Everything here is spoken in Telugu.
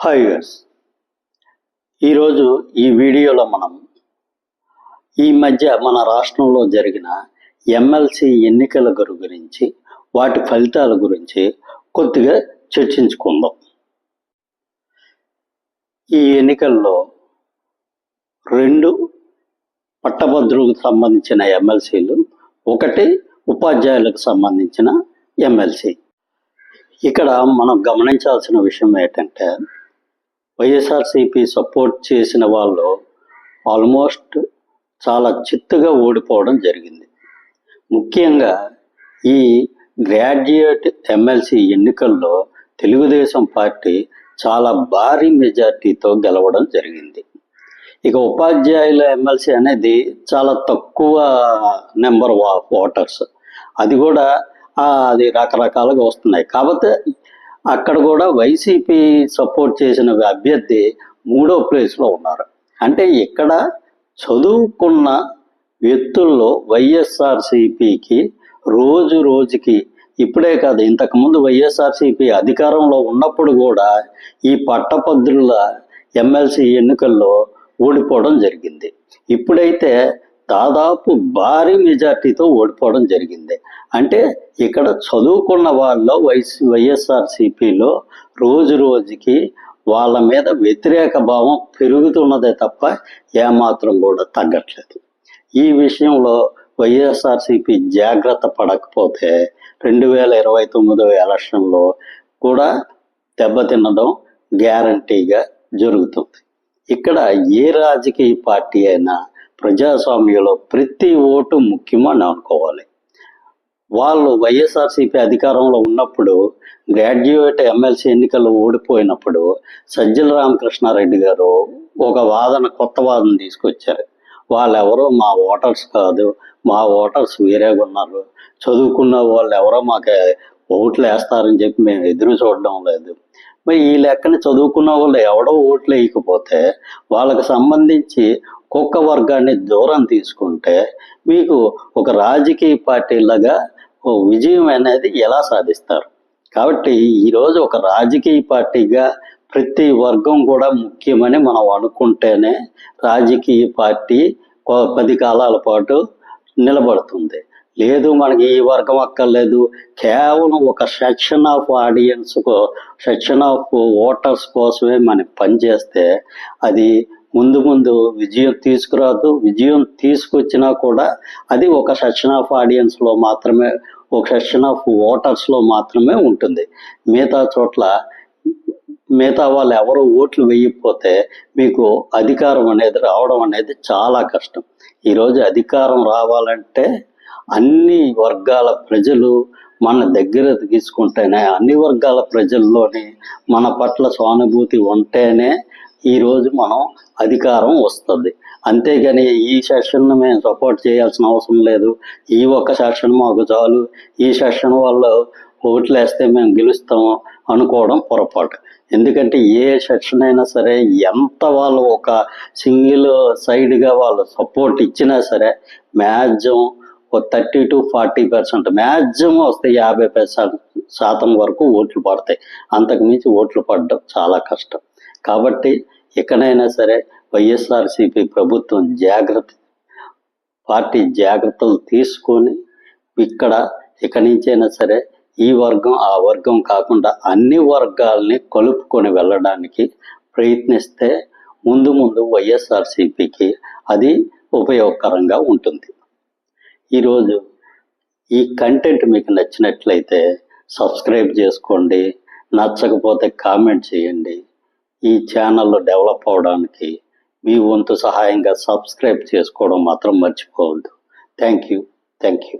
హాయ్ గర్స్ ఈరోజు ఈ వీడియోలో మనం ఈ మధ్య మన రాష్ట్రంలో జరిగిన ఎమ్మెల్సీ ఎన్నికల గురించి వాటి ఫలితాల గురించి కొద్దిగా చర్చించుకుందాం. ఈ ఎన్నికల్లో రెండు పట్టభద్రులకు సంబంధించిన ఎమ్మెల్సీలు ఒకటి ఉపాధ్యాయులకు సంబంధించిన ఎమ్మెల్సీ ఇక్కడ మనం గమనించాల్సిన విషయం ఏంటంటే వైఎస్ఆర్సీపీ సపోర్ట్ చేసిన వాళ్ళు ఆల్మోస్ట్ చాలా చిత్తుగా ఓడిపోవడం జరిగింది. ముఖ్యంగా ఈ గ్రాడ్యుయేట్ ఎమ్మెల్సీ ఎన్నికల్లో తెలుగుదేశం పార్టీ చాలా భారీ మెజార్టీతో గెలవడం జరిగింది. ఇక ఉపాధ్యాయుల ఎమ్మెల్సీ అనేది చాలా తక్కువ నెంబర్ ఆఫ్ ఓటర్స్. అది కూడా అది రకరకాలుగా వస్తున్నాయి. కాబట్టి అక్కడ కూడా వైసీపీ సపోర్ట్ చేసిన అభ్యర్థి మూడో ప్లేస్లో ఉన్నారు. అంటే ఇక్కడ చదువుకున్న వ్యక్తుల్లో వైఎస్ఆర్సిపికి రోజు రోజుకి ఇప్పుడే కాదు ఇంతకుముందు వైఎస్ఆర్సిపి అధికారంలో ఉన్నప్పుడు కూడా ఈ పట్టభద్రుల ఎమ్మెల్సీ ఎన్నికల్లో ఓడిపోవడం జరిగింది. ఇప్పుడైతే దాదాపు భారీ మెజార్టీతో ఓడిపోవడం జరిగింది. అంటే ఇక్కడ చదువుకున్న వాళ్ళలో వైస్ వైఎస్ఆర్సిపిలో రోజు రోజుకి వాళ్ళ మీద వ్యతిరేక భావం పెరుగుతున్నదే తప్ప ఏమాత్రం కూడా తగ్గట్లేదు. ఈ విషయంలో వైఎస్ఆర్సిపి జాగ్రత్త పడకపోతే రెండు వేల ఇరవై తొమ్మిదో ఎలక్షన్లో కూడా దెబ్బతినడం గ్యారంటీగా జరుగుతుంది. ఇక్కడ ఏ రాజకీయ పార్టీ అయినా ప్రజాస్వామ్యంలో ప్రతి ఓటు ముఖ్యమని అనుకోవాలి. వాళ్ళు వైఎస్ఆర్సీపీ అధికారంలో ఉన్నప్పుడు గ్రాడ్యుయేట్ ఎమ్మెల్సీ ఎన్నికల్లో ఓడిపోయినప్పుడు సజ్జల రామకృష్ణారెడ్డి గారు ఒక వాదన కొత్త వాదన తీసుకొచ్చారు. వాళ్ళెవరో మా ఓటర్స్ కాదు మా ఓటర్స్ వేరేగా ఉన్నారు. చదువుకున్న వాళ్ళు ఎవరో మాకు ఓట్లు వేస్తారని చెప్పి మేము ఎదురు చూడడం లేదు. మరి ఈ లెక్కన చదువుకున్న వాళ్ళు ఎవడో ఓట్లు వేయకపోతే వాళ్ళకి సంబంధించి కుక్క వర్గాన్ని దూరం తీసుకుంటే మీకు ఒక రాజకీయ పార్టీలాగా లాగా విజయం అనేది ఎలా సాధిస్తారు? కాబట్టి ఈరోజు ఒక రాజకీయ పార్టీగా ప్రతి వర్గం కూడా ముఖ్యమని మనం అనుకుంటేనే రాజకీయ పార్టీ పది కాలాల పాటు నిలబడుతుంది. లేదు మనకి ఈ వర్గం అక్కర్లేదు. కేవలం ఒక section of audience section of voters కోసమే మనం పనిచేస్తే అది ముందు ముందు విజయం తీసుకురాదు. విజయం తీసుకొచ్చినా కూడా అది ఒక సెక్షన్ ఆఫ్ ఆడియన్స్లో మాత్రమే ఒక సెక్షన్ ఆఫ్ ఓటర్స్లో మాత్రమే ఉంటుంది. మిగతా చోట్ల మిగతా వాళ్ళు ఎవరు ఓట్లు వేయకపోతే మీకు అధికారం అనేది రావడం అనేది చాలా కష్టం. ఈరోజు అధికారం రావాలంటే అన్ని వర్గాల ప్రజలు మన దగ్గర తీసుకుంటేనే అన్ని వర్గాల ప్రజల్లోని మన పట్ల సానుభూతి ఉంటేనే ఈరోజు మనం అధికారం వస్తుంది. అంతేగాని ఈ సెషన్ను మేము సపోర్ట్ చేయాల్సిన అవసరం లేదు. ఈ ఒక్క సెషన్ మాకు చాలు. ఈ సెషన్ వాళ్ళు ఓట్లు వేస్తే మేము గెలుస్తాము అనుకోవడం పొరపాటు. ఎందుకంటే ఏ సెక్షన్ అయినా సరే ఎంత వాళ్ళు ఒక సింగిల్ సైడ్గా వాళ్ళు సపోర్ట్ ఇచ్చినా సరే మ్యాక్సిమం ఒక thirty to forty percent maximum వస్తే యాభై పర్సెంట్ శాతం వరకు ఓట్లు పడతాయి. అంతకు మించి ఓట్లు పడడం చాలా కష్టం. కాబట్టి ఎక్కడైనా సరే వైఎస్ఆర్సీపీ ప్రభుత్వం జాగ్రత్త పార్టీ జాగ్రత్తలు తీసుకొని ఇక్కడ ఇక్కడి నుంచైనా సరే ఈ వర్గం ఆ వర్గం కాకుండా అన్ని వర్గాల్ని కలుపుకొని వెళ్ళడానికి ప్రయత్నిస్తే ముందు ముందు వైఎస్ఆర్సీపీకి అది ఉపయోగకరంగా ఉంటుంది. ఈరోజు ఈ కంటెంట్ మీకు నచ్చినట్లయితే సబ్స్క్రైబ్ చేసుకోండి నచ్చకపోతే కామెంట్ చేయండి. ఈ ఛానల్ డెవలప్ అవడానికి మీ వంతు సహాయంగా సబ్స్క్రైబ్ చేసుకోవడం మాత్రం మర్చిపోవద్దు. Thank you. Thank you.